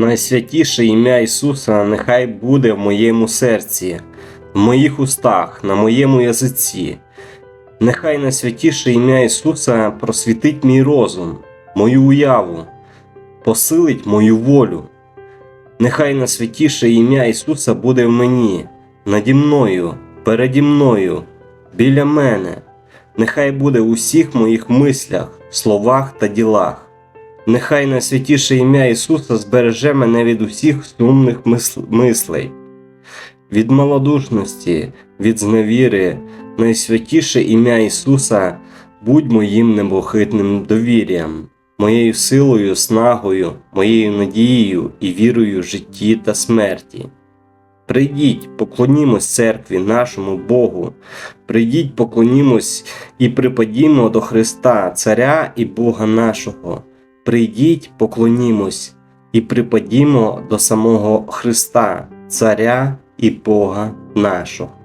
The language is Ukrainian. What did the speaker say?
Найсвятіше ім'я Ісуса нехай буде в моєму серці, в моїх устах, на моєму язиці. Нехай найсвятіше ім'я Ісуса просвітить мій розум, мою уяву, посилить мою волю. Нехай найсвятіше ім'я Ісуса буде в мені, наді мною, переді мною, біля мене. Нехай буде у всіх моїх мислях, словах та ділах. Нехай найсвятіше ім'я Ісуса збереже мене від усіх сумних мисл- мислей, від малодушності, від зневіри, найсвятіше ім'я Ісуса будь моїм небохитним довір'ям, моєю силою, снагою, моєю надією і вірою в житті та смерті. Прийдіть, поклонімось церкві нашому Богу, прийдіть, поклонімось і припадімо до Христа, Царя і Бога нашого. Прийдіть, поклонімось і припадімо до самого Христа, Царя і Бога нашого.